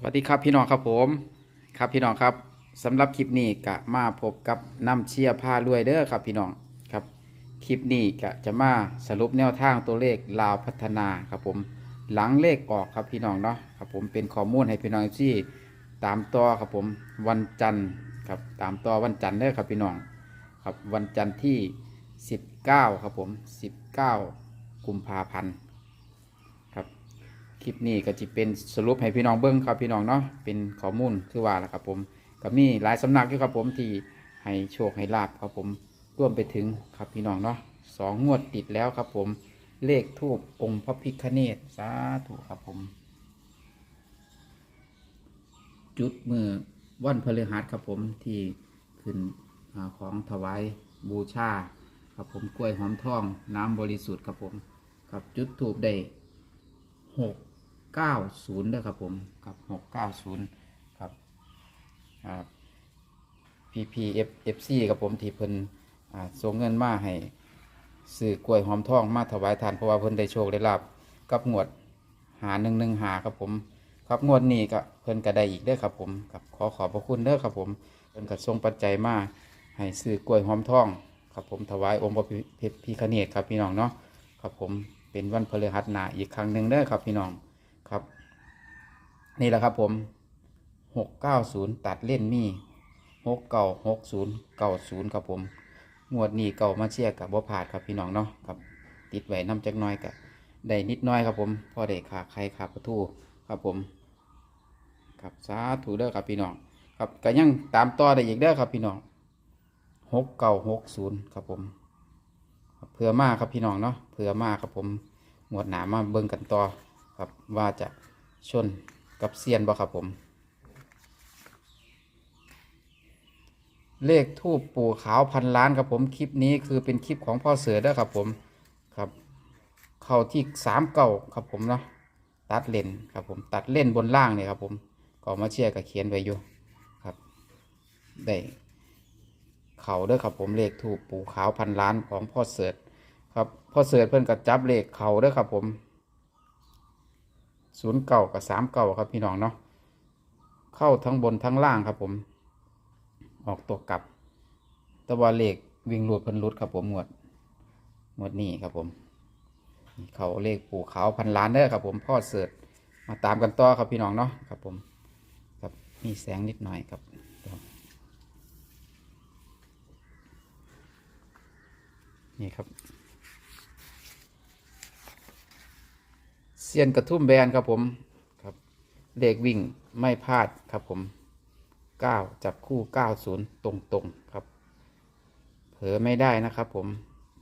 สวัสดีครับพี่น้องครับผมครับพี่น้องครับสำหรับคลิปนี้กะมาพบกับน้ำเชียร์ผ้ารวยเด้อครับพี่น้องครับคลิปนี้กะจะมาสรุปแนวทางตัวเลขลาวพัฒนาครับผมหลังเลขออกครับพี่น้องเนาะครับผมเป็นข้อมูลให้พี่น้องที่ตามต่อครับผมวันจันทร์ครับตามต่อวันจันทร์เด้อครับพี่น้องครับวันจันทร์ที่ 19 ครับผม 19 กุมภาพันธ์ ลิปนี้ก็จะเป็นสรุปให้พี่น้องเบิ้งครับพี่น้องเนาะเป็นข้อมูลคือว่าแหละครับผมก็มีหลายสำนักอยู่ครับผมที่ให้โชคให้ลาบครับผมร่วมไปถึงครับพี่น้องเนาะสองงวดติดแล้วครับผมเลขทูปองค์พระพิฆเนศสาธุครับผม จุดมือวันพฤหัสครับผมที่ขึ้นอของถวายบูชาครับผมกล้วยหอมทองน้ำบริสุทธิ์ครับผม ครับจุดถูกได้หก เก้าศูนย์ด้วยครับผมครับหกเก้าศูนย์ครับครับ PPF FC ครับผมที่เพิ่นอ่าส่งเงินมาให้ซื้อกล้วยหอมทองมาถวายทานเพราะว่าเพิ่นได้โชคได้ลาบกับงวดหาหนึ่งหนึ่งหาครับผม ครับงวดนี้ก็เพิ่นก็ได้อีกเด้อครับผมครับขอขอบพระคุณเด้อครับผมเพิ่นก็ส่งปัจจัยมาให้ซื้อกล้วยหอมทอง ครับผมถวายองค์พระพิฆเนศครับพี่น้องเนาะครับผมเป็นวันพฤหัสหนาอีกครั้งหนึ่งเด้อครับพี่น้อง นี่แหละครับผมหกเก้าศูนย์ตัดเล่นมีหกเก้าหกศูนย์เก้าศูนย์ครับผมงวดนี้เก่ามาเชียร์กับบ่ผาดครับพี่น้องเนาะครับ ติดไว้น้ำจักน้อยกับได้นิดน้อยครับผมพอได้ขาใครขาประตูครับผมครับสาธุเด้อครับพี่น้องครับก็ยังตามต่อได้อีกเด้อครับพี่น้องหกเก้าหกศูนย์ครับผมเผื่อมากครับพี่น้องเนาะเผื่อมากครับผมหมวดหนามาเบิ่งกันต่อครับว่าจะชน กับเซียนบ่ครับผม เลขทูปปู่ขาวพันล้านครับผมคลิปนี้คือเป็นคลิปของพ่อเสือด้อครับผมครับ เข้าที่สามเก่าครับผมเนาะตัดเล่นครับผมตัดเล่นบนล่างเนี่ยครับผมก็มาเชียร์กับเขียนไว้อยู่ครับได้เขาเด้อครับผมเลขถูกปู่ขาวพันล้านของพ่อเสิร์ตครับพ่อเสิร์ตเพิ่อนก็จับเลขเขาเด้อครับผม ศูนย์เก่ากับสามเก่าครับพี่น้องเนาะเข้าทั้งบนทั้งล่างครับผม ออกตัวกลับต่ว่าเลขวิ่งหลุดพิ่นหลุดครับผมหมวดหมวดนี้ครับผม เขาเลขปู่ขาวพันล้านเด้อครับผมพ่อเสิร์ตมาตามกันต่อครับพี่น้องเนาะครับผมครับมีแสงนิดหน่อยครับนี่ครับ เซียนกระทุ่มแบนครับผมครับเลขวิ่งไม่พลาดครับผมเก้าจับคู่เก้าศูนย์ตรงตรงๆครับ เผลอไม่ได้นะครับผม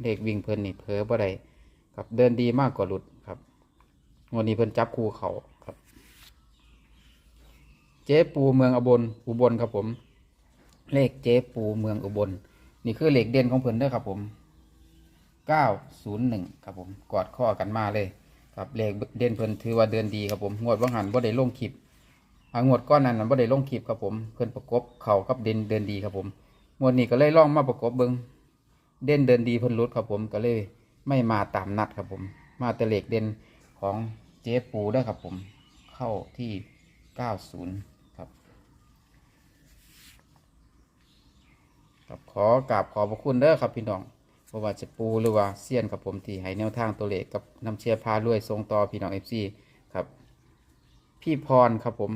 เลขวิ่งเพิ่นนี่เผลอบ่ได้ครับเดินดีมากกว่าหลุดครับวันนี้เพิ่นจับคู่เขาครับ เจ๊ปูเมืองอุบลอุบลครับผม เลขเจ๊ปูเมืองอุบล นี่คือเลขเด่นของเพิ่นเด้อครับผม901ครับผมกอดข้อกันมาเลย ครับเลขเด่นเพิ่นถือว่าเดินดีครับผมงวดว่างหันบ่ได้ลงคลิปงวดก้อนนั้นมันบ่ได้ลงคลิปครับผมเพิ่นประกบเข่ากับเด่นเดินดีครับผมงวดนี้ก็เลยลองมาประกบเบิ่งเด่นเดินดีเพิ่นลดครับผมก็เลยไม่มาตามนัดครับผม มาแต่เลขเด่นของเจ๊ปูเด้ครับผมเข้าที่ 90 ครับครับขอกราบขอบพระคุณเด้อครับพี่น้อง เพราะว่าจะปูหรือว่าเซียนครับผมที่ให้แนวทางตัวเลขกับน้ำเชียร์พาด้วยทรงต่อพี่น้องเอฟซีครับ พี่พรครับผม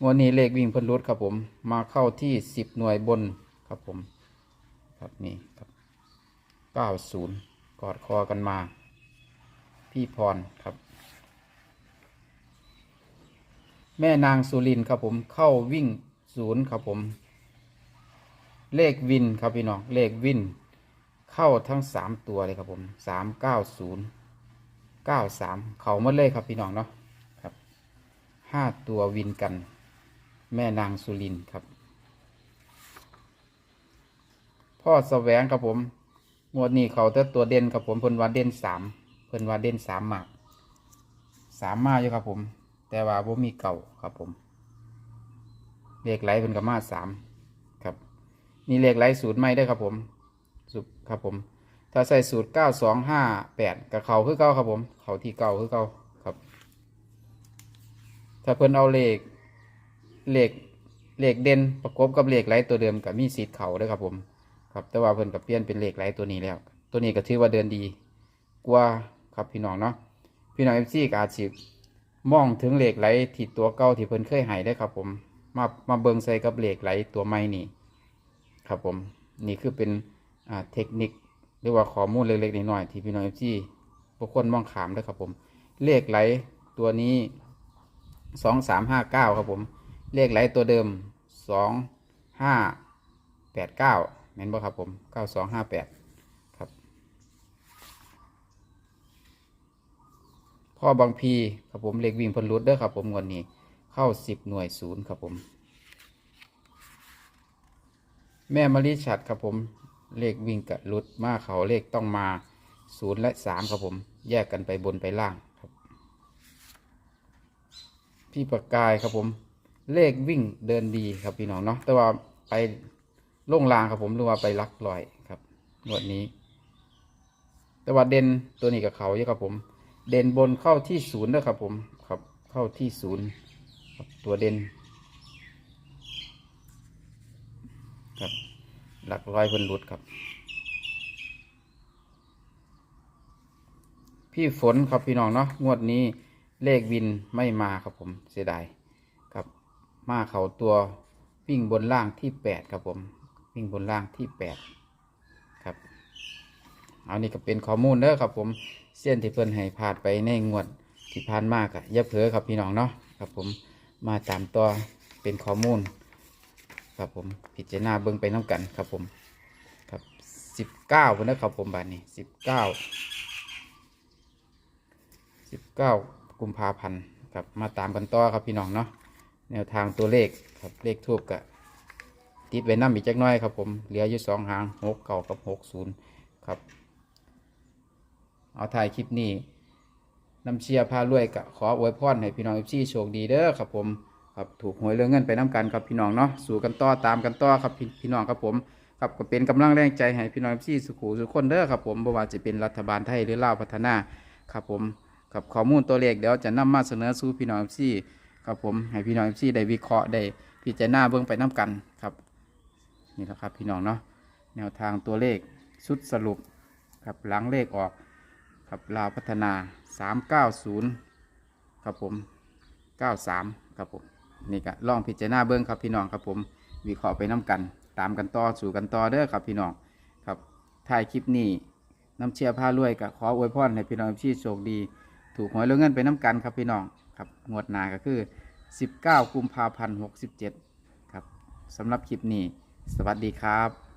งวดนี้เลขวิ่งเพิ่นรุดครับผม มาเข้าที่สิบหน่วยบนครับผม ครับนี่ครับเก้าศูนย์กอดคอกันมา พี่พรครับแม่นางสุรินครับผมเข้าวิ่งศูนย์ครับผม เลขวินครับพี่น้องเลขวิน เข้าทั้งสามตัวเลยครับผมสามเก้าศูนย์เก้าสามเขาหมาเลยครับพี่น้องเนาะครับห้าตัววินกัน แม่นางสุรินครับ พ่อแสวงครับผมงวดนี้เขาแต่ตัวเด่นครับผมเพิ่นว่าเด่นสามเพิ่นว่าเด่นสามหมากสามมาอยู่ครับผม แต่ว่าบ่มีเก่าครับผมเลขไหลเพิ่นกับมาสามครับ นี่เลขไล่สูตรไม่ได้ครับผม สูตรครับผม ถ้าใส่สูตรเก้าสองห้าแปดกับเขาคือเก้าครับผม เขาที่เก้าคือเก้าครับ ถ้าเพิ่นเอาเลขเลขเลขเด่นประกบกับเลขไหลตัวเดิมกับมีสิทธิ์เขาด้วยครับผม ครับแต่ว่าเพิ่นกับเปลี่ยนเป็นเลขไหลตัวนี้แล้ว ตัวนี้ก็ถือว่าเดินดีกว่าครับพี่น้องเนาะพี่น้องเอฟซีก็อาจสิมองถึงเลขไหลที่ตัวเก่าที่เพิ่นเคยให้ได้ครับผม มามาเบิงใส่กับเลขไหลตัวใหม่นี่ ครับผม นี่คือเป็น เทคนิคหรือว่าข้อมูลเล็กๆน้อยๆที่พี่น้องเอฟซีบุคคลมองขามด้อครับผม เลขไหลตัวนี้สองสามห้าเก้าครับผม เลขไหลตัวเดิมสองห้าแปดเก้าแม่นบ่ครับผมเก้าสองห้าแปดครับ พ่อบางพีครับผมเลขวิ่งพ้นรุดเด้อครับผมวันนี้เข้าสิบหน่วยศูนย์ครับผม แม่มะลิฉัดครับผม เลขวิ่งกับรุดมาเขาเลขต้องมาศูนย์และสามครับผม แยกกันไปบนไปล่างครับ พี่ประกายครับผม เลขวิ่งเดินดีครับพี่น้องเนาะแต่ว่าไปล่งลางครับผมหรือว่าไปลักลอยครับงวดนี้ แต่ว่าเด่นตัวนี้กับเขาเยอะครับผม เด่นบนเข้าที่ศูนย์นะครับผมครับเข้าที่ศูนย์ตัวเด่นครับ หลักร้อยเพิ่นหลุดครับ พี่ฝนครับพี่น้องเนาะงวดนี้เลขวินไม่มาครับผมเสียดายครับ มาเขาตัววิ่งบนล่างที่แปดครับผม วิ่งบนล่างที่แปดครับเอานี่ก็เป็นข้อมูลเด้อครับผมเส้นที่เพิ่นให้พาดไปในงวดที่ผ่านมากอะอย่าเผลอครับพี่น้องเนาะครับผมมาตามตัวเป็นข้อมูล ครับผมพิจารณาเบิ่งไปน้ำกันครับผมครับสิบเก้าคนนะครับผมบานนี้สิบเก้าสิบเก้ากุมภาพันธ์ครับมาตามกันต่อครับพี่น้องเนาะแนวทางตัวเลขครับเลขทูบกะติดไว้น้ำอีกจักหน้อยครับผมเหลืออยู่สองหางหกเก่ากับหกศูนย์ครับเอาถ่ายคลิปนี้น้ำเชียร์พารวยกะขออวยพรให้พี่น้องเอฟซีโชคดีเด้อครับผม ครับถูกหวยเรื่องเงินไปน้กันครับพี่น้องเนาะสู่กันต่อตามกันต่อครับพี่พี่น้องครับผมครับก็เป็นกำลังแรงใจให้พี่น้องเอฟซีสุขุสุขคนเด้อครับผมบ่ว่าจะเป็นรัฐบาลไทยหรือลาวพัฒนาครับผมกับข้อมูลตัวเลขเดี๋ยวจะนำมาเสนอสู่พี่น้องเอฟซีครับผมให้พี่น้องเอฟซีได้วิเคราะห์ได้พิจารณาเบิ่งไปน้กันครับนี่แหละครับพี่น้องเนาะแนวทางตัวเลขชุดสรุปครับหลังเลขออกครับลาวพัฒนา 390 ครับผม 93 ครับผม นี่ก็ลองพิจารณาเบิ้งครับพี่น้องครับผมวิเคราะห์ไปน้ำกัน ตามกันต่อสู่กันต่อเด้อครับพี่น้องครับถ่ายคลิปนี้น้ำเชียร์ผ้ารวยก็ขออวยพรให้พี่น้องที่โชคดี ถูกหวยแล้วเงินไปน้ำกันครับพี่น้องครับงวดหนาก็คือ 19 กุมภาพันธ์67 ครับสำหรับคลิปนี้ สวัสดีครับ